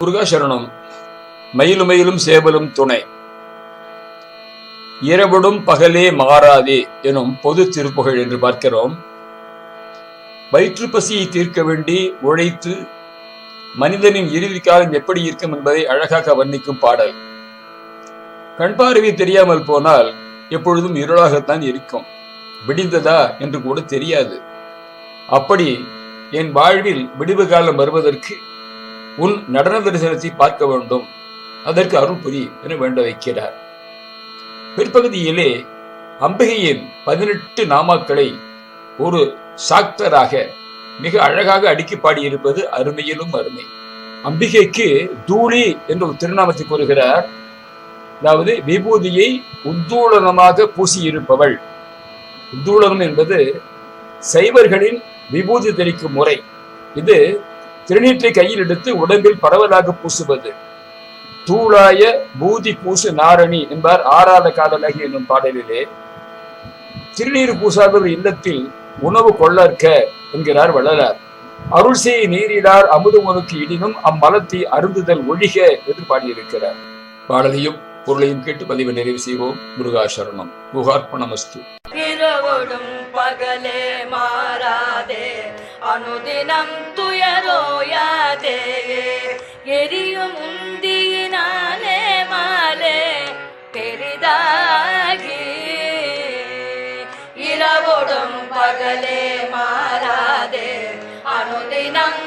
முருகாசரணம். மயிலும் மயிலும் சேவலும் துணை. இரவிடும் பகலே மாறாதே எனும் பொது திருப்புகழ் என்று பார்க்கிறோம். வயிற்று பசியை தீர்க்க வேண்டி உழைத்து மனிதனின் இறுதி காலம் எப்படி இருக்கும் என்பதை அழகாக வர்ணிக்கும் பாடல். கண் பார்வை தெரியாமல் போனால் எப்பொழுதும் இருளாகத்தான் இருக்கும். விடிந்ததா என்று கூட தெரியாது. அப்படி என் வாழ்வில் விடிவு காலம் வருவதற்கு உன் நடன தரிசனத்தை பார்க்க வேண்டும். அதற்கு அருள் புரி என வேண்ட வைக்கிறார். பிற்பகுதியிலே அம்பிகையின் பதினெட்டு நாமாக்களை ஒரு சாக்தராக மிக அழகாக அடுக்கி பாடியிருப்பது அருமையிலும் அருமை. அம்பிகைக்கு தூளி என்ற ஒரு திருநாமத்தை கூறுகிறார். அதாவது விபூதியை உத்தூளனமாக பூசியிருப்பவள். உத்தூளனம் என்பது சைவர்களின் விபூதி தெளிக்கும் முறை. இது திருநீற்றை கையில் எடுத்து உடம்பில் பரவலாக பூசுவது. தூளாய பூதி பூசு நாரணி என்பார் ஆறாத காதலகி என்னும் பாடலிலே. திருநீர் பூசாத ஒரு இல்லத்தில் உணவு கொள்ளற்க என்கிறார் வள்ளலார். அருள் செய் நீரிடார் அமுது உனக்கு இடினும் அம்மலத்தை அருந்துதல் ஒழிக என்று பாடியிருக்கிறார். பாடலையும் பொருளையும் கேட்டு பதிவு நிறைவு செய்வோம். முருகாசரணம் முகார்ப்பணமஸ்து இரவோடும் பகலே மாறாதே. அனுதினம் துயரோயாதே எரியும் உந்தியினானே மாலே பெரிதாகி இரவோடும் பகலே மாறாதே அனுதினம்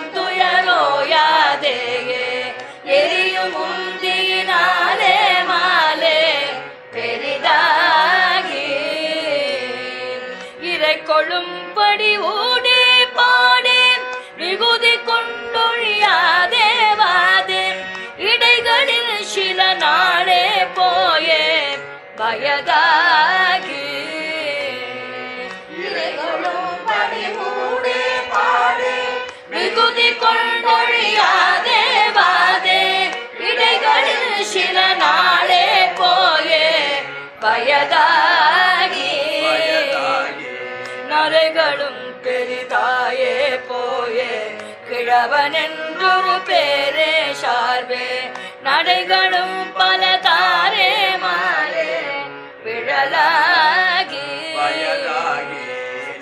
கிழவன் என்றொரு பேரே சார்பே. நடைகளும் பல தாரே மாறே. விழலாகி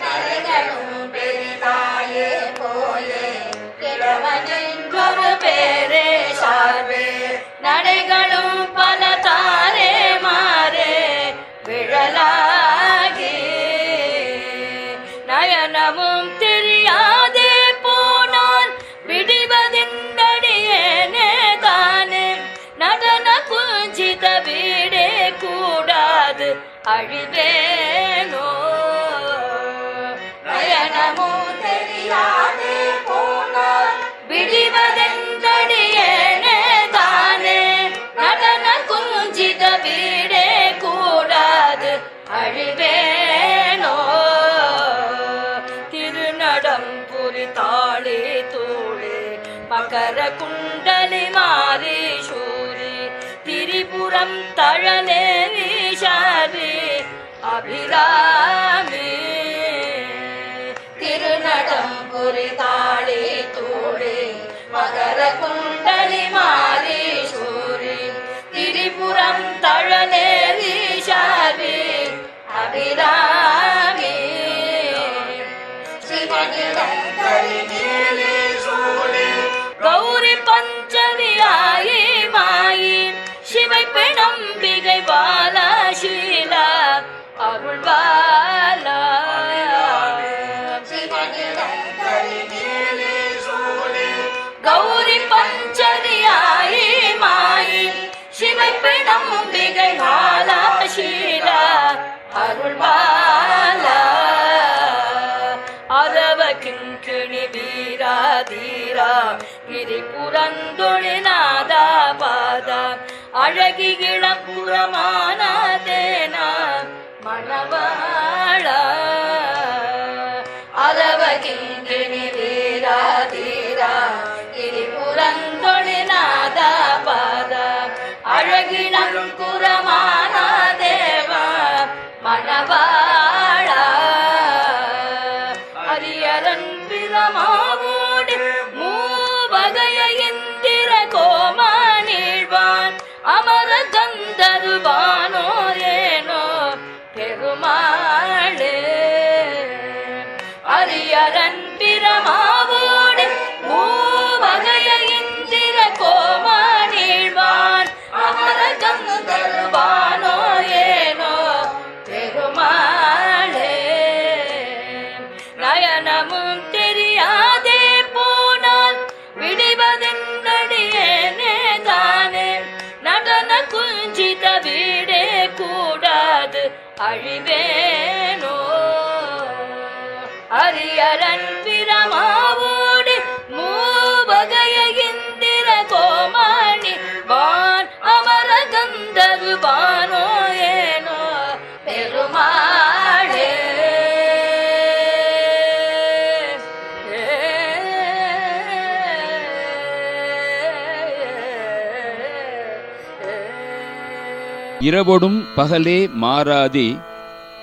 நரைகளும் பெரிதாயே போயே. கிழவன் என்றொரு பேரே சார்பே. நடைகளும் பல தாரே மாறே. விழலாகி நயனமும் அழிவேனோ நயனமும் தெரியாதே போனால் விடிவதென்றடியேனே தானே. நடன குஞ்சித வீடே கூடாது. அழிவேனோ திருநடம் புரித்தாளே தோளே மகர குண்டலி மாறி சூரி திரிபுரம் தழலே வீசாரி அபிராமி. திருநடம் புரிதாளே தூளி மகர குண்டலி மாறி சூரி. திரிபுரம் தழலேரி வீசாரி அபிராமி கிரி புறந்தொழி நாதா பாதா அழகி இளம்புறமான தேனா மணவாள பரன் பிரமாவோடு மூவகைய இந்திர கோமானிழ்வான். அமர கந்தருபானோ ஏனோ பெருமாளே. நயனமும் தெரியாதே போனால் விடுவதென்னடியேனே தானே. நடன குஞ்சித வீடே கூடாது அழிவே ஏனோ பெருமாளே. இரவொடும் பகலே மாறாதே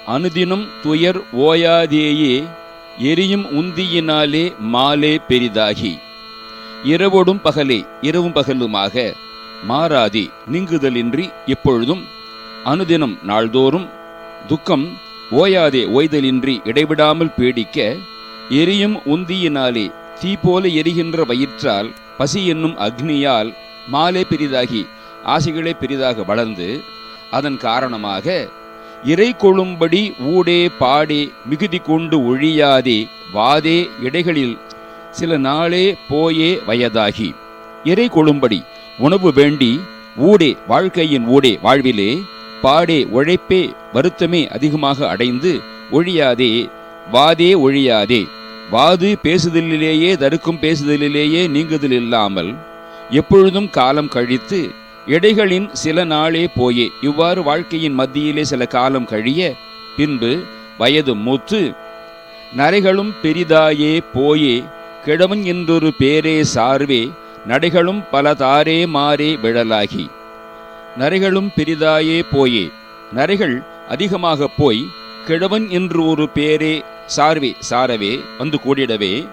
அனுதினம் துயர் ஓயாதேயே எரியும் உந்தியினாலே மாலே பெரிதாகி. இரவொடும் பகலே இரவும் பகலுமாக. மாறாதி நீங்குதலின்றி எப்பொழுதும் அனுதினம் நாள்தோறும் துக்கம் ஓயாதே ஓய்தலின்றி இடைவிடாமல் பீடிக்க எரியும் உந்தியினாலே தீ போல எரிகின்ற வயிற்றால் பசி என்னும் அக்னியால் மாலே பெரிதாகி ஆசைகளே பெரிதாக வளர்ந்து அதன் காரணமாக இறை கொழும்படி ஊடே பாடே மிகுதி கொண்டு ஒழியாதே வாதே இடைகளில் சில நாளே போயே வயதாகி. இறை கொழும்படி உணவு வேண்டி ஊடே வாழ்க்கையின் ஊடே வாழ்விலே பாடே உழைப்பே வருத்தமே அதிகமாக அடைந்து ஒழியாதே வாதே ஒழியாதே. வாது பேசுதலிலேயே தருக்கும் பேசுதலிலேயே நீங்குதல் இல்லாமல் எப்பொழுதும் காலம் கழித்து இடைகளின் சில நாளே போயே. இவ்வாறு வாழ்க்கையின் மத்தியிலே சில காலம் கழிய பின்பு வயது மூத்து நரைகளும் பெரிதாயே போயே. கிழவன் என்றொரு பேரே சார்வே நடைகளும் பல தாரே மாறே விழலாகி. நரைகளும் பெரிதாயே போயே. நரைகள் அதிகமாக போய் கிழவன் என்று ஒரு பேரே சார்வே சாரவே வந்து கூடிடவே.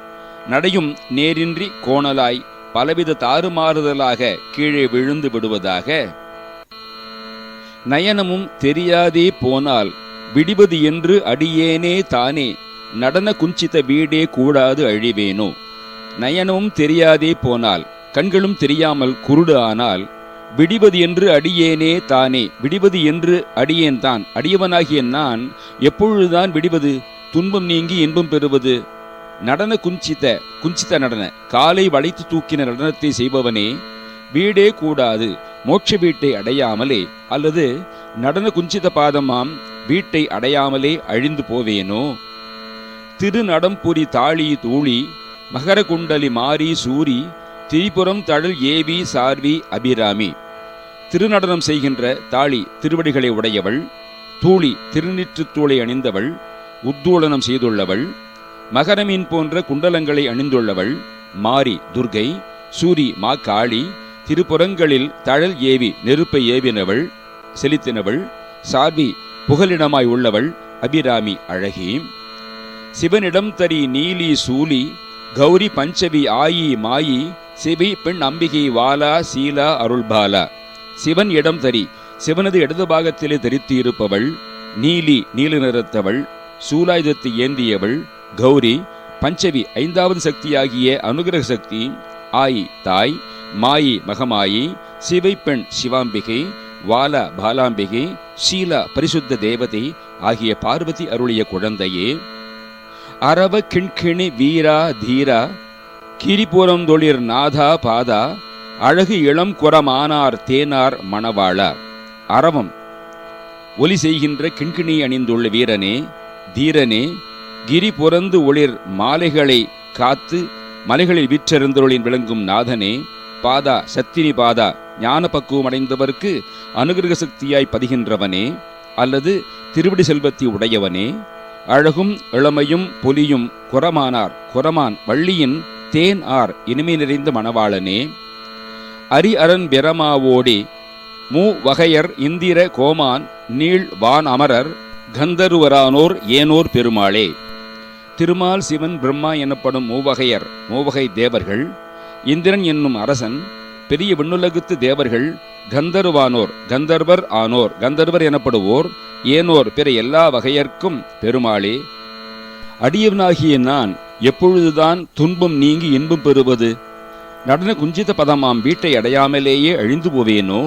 நடையும் நேரின்றி கோணலாய் பலவித தாறுமாறுதலாக கீழே விழுந்து விடுவதாக. நயனமும் தெரியாதே போனால் விடிவது என்று அடியேனே தானே. நடன குஞ்சித்த வீடே கூடாது அழிவேனோ. நயனமும் தெரியாதே போனால் கண்களும் தெரியாமல் குருடு ஆனால் விடிவது என்று அடியேனே தானே விடிவது என்று அடியேன் தான் அடியவனாகிய நான் எப்பொழுதுதான் விடிவது? துன்பம் நீங்கி இன்பம் பெறுவது? நடன குஞ்சித குஞ்சித நடன காலை வளைத்து தூக்கின நடனத்தை செய்பவனே வீடே கூடாது மோட்ச வீட்டை அடையாமலே அல்லது நடன குஞ்சித பாதமாம் வீட்டை அடையாமலே அழிந்து போவேனோ? திருநடம்புரி தாளி தூளி மகர குண்டலி மாறி சூரி திரிபுரம் தழல் ஏவி சார்வி அபிராமி. திருநடனம் செய்கின்ற தாளி திருவடிகளை உடையவள் தூளி திருநிற்றுத்தூளை அணிந்தவள் உத்தூளனம் செய்துள்ளவள் மகரமீன் போன்ற குண்டலங்களை அணிந்துள்ளவள் மாரி துர்கை சூரி மா காளி திருப்புறங்களில் தழல் ஏவி நெருப்பை ஏவினவள் செலுத்தினவள் சார்வி புகலிடமாய் உள்ளவள் அபிராமி அழகி. சிவனிடம் தரி நீலி சூலி கௌரி பஞ்சவி ஆயி மாயி சிவி பெண் அம்பிகை வாலா சீலா அருள்பாலா. சிவன் இடம் தரி சிவனது இடது பாகத்திலே தரித்து இருப்பவள் நீலி நீல நிறத்தவள் சூலாயுதத்தை ஏந்தியவள் கௌரி பஞ்சவி ஐந்தாவது சக்தியாகிய அனுகிரக சக்தி ஆயி தாய் மாயி மகமாயி சிவை பெண் சிவாம்பிகை வால பாலாம்பிகை ஷீலா பரிசுத்த தேவதை ஆகிய பார்வதி அருளிய குழந்தையே அரவ கிண்கிணி வீரா தீரா கிரிபுரந்தொழிர் நாதா பாதா அழகு இளம் குரமானார் தேனார் மணவாளா. அரவம் ஒலி செய்கின்ற கிண்கிணி அணிந்துள்ள வீரனே தீரனே கிரி புறந்து ஒளிர் மாலைகளை காத்து மலைகளில் விற்றெருந்தொழின் விளங்கும் நாதனே பாதா சத்தினி பாதா ஞான பக்குவம் அடைந்தவர்க்கு அனுகிரக சக்தியாய் பதிகின்றவனே அல்லது திருவிடி செல்வத்தை உடையவனே. அழகும் இளமையும் பொலியும் குரமானார் குரமான் வள்ளியின் தேன் ஆர் இனிமை நிறைந்த மணவாளனே அரி அரண் பிரமாவோடி மூ வகையர் இந்திர கோமான் நீள் வான் அமரர் கந்தருவரானோர் ஏனோர் பெருமாளே. திருமால் சிவன் பிரம்மா எனப்படும் மூவகையர் மூவகை தேவர்கள் இந்திரன் என்னும் அரசன் பெரிய விண்ணுலகுத்து தேவர்கள் கந்தருவானோர் கந்தர்வர் ஆனோர் கந்தர்வர் எனப்படுவோர் ஏனோர் பிற எல்லா வகையர்க்கும் பெருமாளே. அடியவனாகிய நான் எப்பொழுதுதான் துன்பம் நீங்கி இன்பம் பெறுவது? நடன குஞ்சித பதமாம் வீட்டை அடையாமலேயே அழிந்து போவேனோ?